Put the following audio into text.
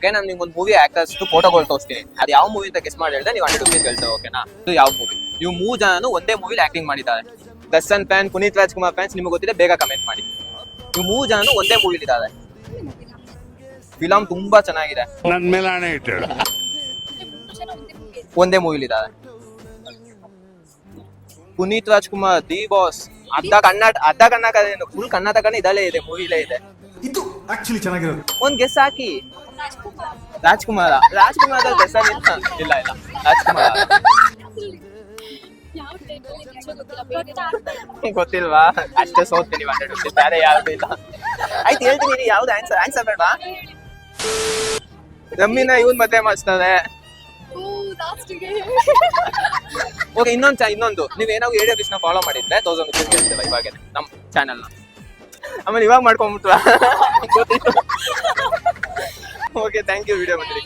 Okay ನಾನು ನಿಮ್ಗೆ ಒಂದು ಮೂವಿ ಆಕ್ಟರ್ಸ್ ಫೋಟೋಗಳು ತೋರಿಸ್ತೀನಿ. ಅದು ಯಾವ ಮೂವಿ ಅಂತ ಗೆಸ್ ಮಾಡಿ ಹೇಳಿದ್ರೆ ನೀವು ಹಂಡ್ರೆಡ್ ರುಪೀಸ್ ಹೇಳ್ತೇವೆ ಓಕೆನಾ ಇದು ಯಾವ ಮೂವಿ ಇವು ಮೂರು ಜನನು ಒಂದೇ ಮೂವಿಲಿ ಆಕ್ಟಿಂಗ್ ಮಾಡಿದ್ದಾರೆ. ದರ್ಶನ್ ಫ್ಯಾನ್ ಪುನೀತ್ ರಾಜ್ಕುಮಾರ್ ಫ್ಯಾನ್ಸ್ ನಿಮಗೆ ಗೊತ್ತಿದೆ ಬೇಗ ಕಮೆಂಟ್ ಮಾಡಿ. ಇವು ಮೂರು ಜನನು ಒಂದೇ ಮೂವಿಲಿ ಇದ್ದಾರೆ. ಫಿಲಮ್ ತುಂಬಾ ಚೆನ್ನಾಗಿದೆ. ನನ್ನ ಮೇಲೆ ಹಣ ಒಂದೇ ಮೂವಿಲಿ ಇದ್ದಾರೆ. ಪುನೀತ್ ರಾಜ್ಕುಮಾರ್ ದಿ ಬಾಸ್ ಅರ್ಧ ಕನ್ನಡ ಅರ್ಧ ಕನ್ನಡ ಫುಲ್ ಕರ್ನಾಟಕನೇ ಇದಲ್ಲೇ ಇದೆ ಮೂವಿಲೇ ಇದು. ಆಕ್ಚುಲಿ ಚೆನ್ನಾಗಿರೋದು. ಒಂದ್ ಗೆಸ್ ಹಾಕಿ. ರಾಜ್ಕುಮಾರ. ರಾಜ್ಕುಮಾರ ದರ್ಶನ್ ಇಲ್ಲ ಇಲ್ಲ. ರಾಜ್ಕುಮಾರ್. ಗೊತ್ತಿಲ್ವಾ? ಅಷ್ಟೇ ಸೋತೀನಿ ರುಪೀಸ್ ಬೇರೆ ಯಾವ್ದು ಇಲ್ಲ. ಆಯ್ತು, ಹೇಳ್ತೀನಿ ಯಾವ್ದು ಆನ್ಸರ್ ಆನ್ಸರ್ ಬೇಡ ರಮ್ಮಿನ ಇವನ್ ಮತ್ತೆ ಮಾಡಿಸ್ತಾರೆ ಓಕೆ ಇನ್ನೊಂದು ಇನ್ನೊಂದು. ನೀವ್ ಏನಾದ್ರು ಏರಿಯಾ ಬಿಸ್ನ ಫಾಲೋ ಮಾಡಿದ್ರೆ ತೌಸಂಡ್ ರುಪೀಸ್ ಇವಾಗ ನಮ್ ಚಾನೆಲ್ನ ಆಮೇಲೆ ಇವಾಗ ಮಾಡ್ಕೊಂಡ್ಬಿಟ್ವಾ ಓಕೆ ಥ್ಯಾಂಕ್ ಯು ವಿಡಿಯೋ ಬಂದ್ರಿ